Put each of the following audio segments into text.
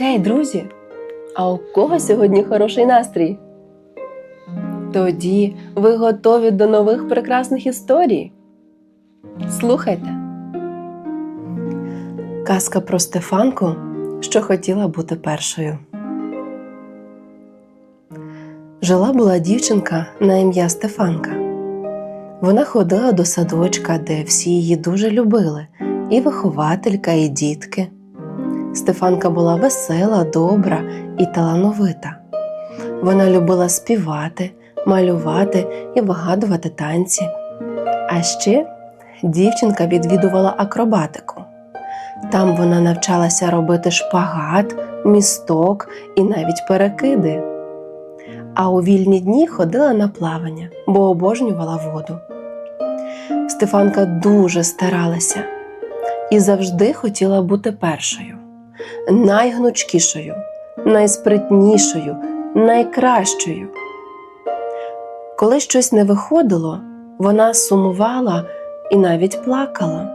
Гей, друзі! А у кого сьогодні хороший настрій? Тоді ви готові до нових прекрасних історій? Слухайте. Казка про Стефанку, що хотіла бути першою. Жила була дівчинка на ім'я Стефанка. Вона ходила до садочка, де всі її дуже любили, і вихователька, і дітки. Стефанка була весела, добра і талановита. Вона любила співати, малювати і вигадувати танці. А ще дівчинка відвідувала акробатику. Там вона навчалася робити шпагат, місток і навіть перекиди. А у вільні дні ходила на плавання, бо обожнювала воду. Стефанка дуже старалася і завжди хотіла бути першою найгнучкішою, найспритнішою, найкращою. Коли щось не виходило, вона сумувала і навіть плакала.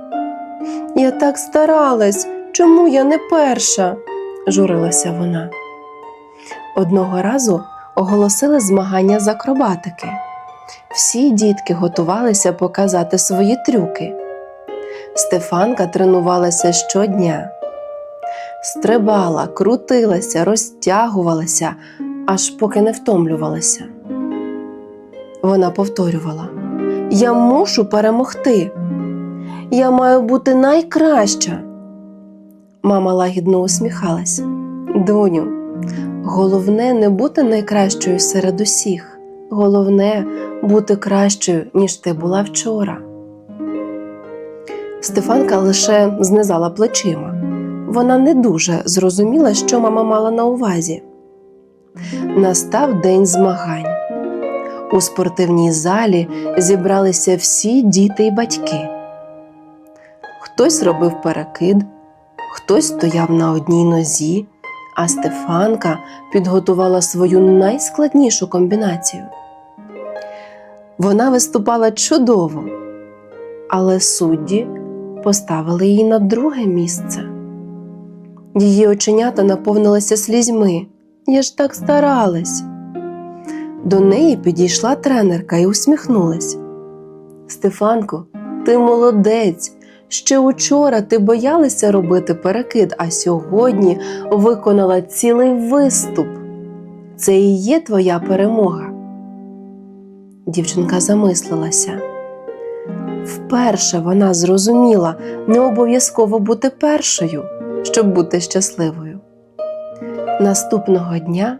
Я так старалась, чому я не перша? журилася вона. Одного разу оголосили змагання з акробатики. Всі дітки готувалися показати свої трюки. Стефанка тренувалася щодня стрибала, крутилася, розтягувалася, аж поки не втомлювалася. Вона повторювала: Я мушу перемогти. Я маю бути найкраща. Мама лагідно усміхалась. Доню, головне не бути найкращою серед усіх. Головне бути кращою, ніж ти була вчора. Стефанка лише знизала плечима вона не дуже зрозуміла, що мама мала на увазі. Настав день змагань. У спортивній залі зібралися всі діти й батьки. Хтось робив перекид, хтось стояв на одній нозі, а Стефанка підготувала свою найскладнішу комбінацію. Вона виступала чудово, але судді поставили її на друге місце. Її оченята наповнилися слізьми. Я ж так старалась. До неї підійшла тренерка і усміхнулась. Стефанко, ти молодець. Ще учора ти боялася робити перекид, а сьогодні виконала цілий виступ. Це і є твоя перемога. Дівчинка замислилася. Вперше вона зрозуміла, не обов'язково бути першою щоб бути щасливою. Наступного дня,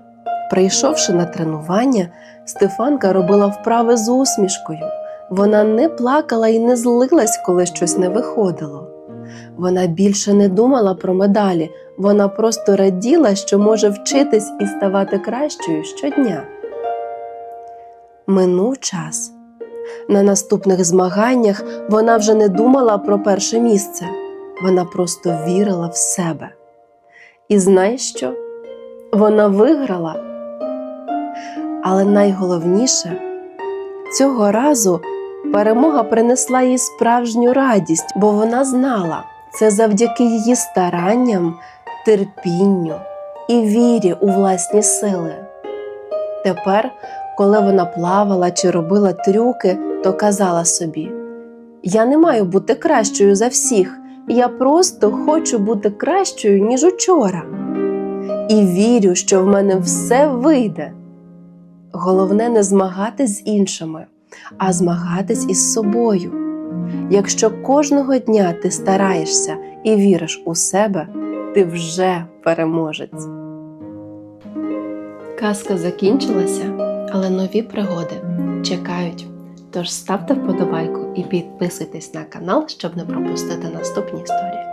прийшовши на тренування, Стефанка робила вправи з усмішкою. Вона не плакала і не злилась, коли щось не виходило. Вона більше не думала про медалі, вона просто раділа, що може вчитись і ставати кращою щодня. Минув час. На наступних змаганнях вона вже не думала про перше місце вона просто вірила в себе. І знаєш що? Вона виграла. Але найголовніше, цього разу перемога принесла їй справжню радість, бо вона знала, це завдяки її старанням, терпінню і вірі у власні сили. Тепер, коли вона плавала чи робила трюки, то казала собі: Я не маю бути кращою за всіх, я просто хочу бути кращою, ніж учора. І вірю, що в мене все вийде. Головне не змагатись з іншими, а змагатись із собою. Якщо кожного дня ти стараєшся і віриш у себе, ти вже переможець. Казка закінчилася, але нові пригоди чекають. Тож ставте вподобайку і підписуйтесь на канал, щоб не пропустити наступні історії.